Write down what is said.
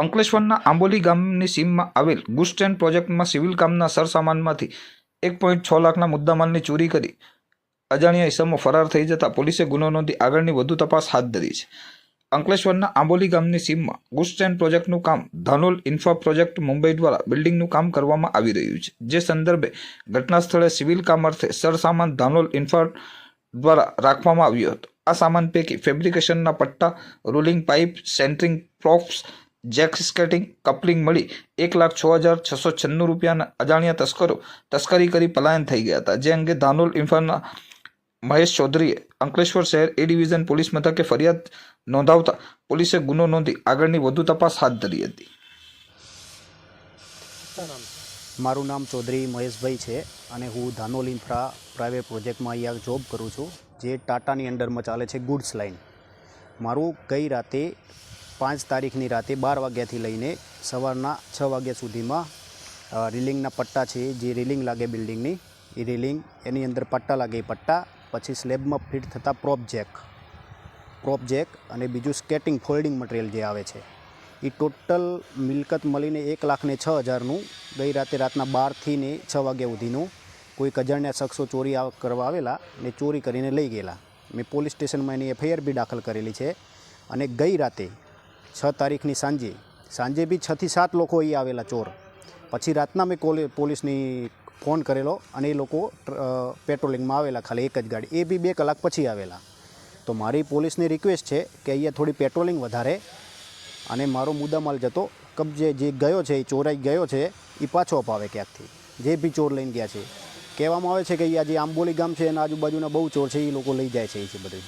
અંકલેશ્વરના આંબોલી ગામની સીમમાં આવેલ ગુસ્ટેન પ્રોજેક્ટમાં સિવિલ કામના સરસામાનમાંથી એક પોઈન્ટ છ લાખના મુદ્દામાલની ચોરી કરી. અજાણ્યા ઇસમો ફરાર થઈ જતા પોલીસે ગુનો નોંધી આગળની વધુ તપાસ હાથ ધરી છે. અંકલેશ્વરના આંબોલી ગામની સીમમાં ગુસ્ટેન પ્રોજેક્ટનું કામ ધાનોલ ઇન્ફ્રા પ્રોજેક્ટ મુંબઈ દ્વારા બિલ્ડિંગનું કામ કરવામાં આવી રહ્યું છે, જે સંદર્ભે ઘટના સ્થળે સિવિલ કામ અર્થે સરસામાન ધાનોલ ઇન્ફ્રા દ્વારા રાખવામાં આવ્યો હતો. આ સામાન પૈકી ફેબ્રિકેશનના પટ્ટા, rolling pipe, centering props jack skating, coupling મળી એક લાખ છ હજાર છસો છન્નું રૂપિયાના અજાણ્યા તસ્કરો તસ્કરી કરી પલાયન થઈ ગયા હતા. જે અંગે ધાનોલ ઇન્ફાના મહેશ ચૌધરીએ અંકલેશ્વર શહેર એ ડિવિઝન પોલીસ મથકે ફરિયાદ નોંધાવતા પોલીસે ગુનો નોંધી આગળની વધુ તપાસ હાથ ધરી હતી. મારું નામ ચૌધરી મહેશભાઈ છે અને હું ધાનોલ ઇન્ફ્રા પ્રાઇવેટ પ્રોજેક્ટમાં અહીંયા જોબ કરું છું. જે ટાટાની અંડરમાં ચાલે છે ગુડ્સ લાઇન. મારું ગઈ રાતે પાંચ તારીખની રાતે બાર વાગ્યાથી લઈને સવારના છ વાગ્યા સુધીમાં રિલિંગના પટ્ટા છે, જે રિલિંગ લાગે બિલ્ડિંગની, એ રિલિંગ એની અંદર પટ્ટા લાગે, એ પટ્ટા પછી સ્લેબમાં ફિટ થતા પ્રોપ જેક પ્રોપ જેક અને બીજું સ્કેટિંગ ફોલ્ડિંગ મટીરિયલ જે આવે છે. એ ટોટલ મિલકત મળીને એક લાખને છ હજારનું ગઈ રાતે રાતના બારથી ને છ વાગ્યા સુધીનું કોઈક અજાણ્યા શખ્સો ચોરી કરવા આવેલા ને ચોરી કરીને લઈ ગયેલા. મેં પોલીસ સ્ટેશનમાં એની એફઆઈઆર બી દાખલ કરેલી છે અને ગઈ રાતે છ તારીખની સાંજે. સાંજે બી છથી સાત લોકો અહીં આવેલા ચોર. પછી રાતના મેં કોલે, પોલીસની ફોન કરેલો અને એ લોકો પેટ્રોલિંગમાં આવેલા ખાલી એક જ ગાડી. એ બી બે કલાક પછી આવેલા. તો મારી પોલીસની રિક્વેસ્ટ છે કે અહીંયા થોડી પેટ્રોલિંગ વધારે અને મારો મુદ્દામાલ જતો કબજે જે ગયો છે, એ ચોરાઈ ગયો છે, એ પાછો અપાવે ક્યાંકથી. જે બી ચોર લઈને ગયા છે. કહેવામાં આવે છે કે અહીંયા જે આંબોલી ગામ છે, એના આજુબાજુના બહુ ચોર છે, એ લોકો લઈ જાય છે, એ બધું.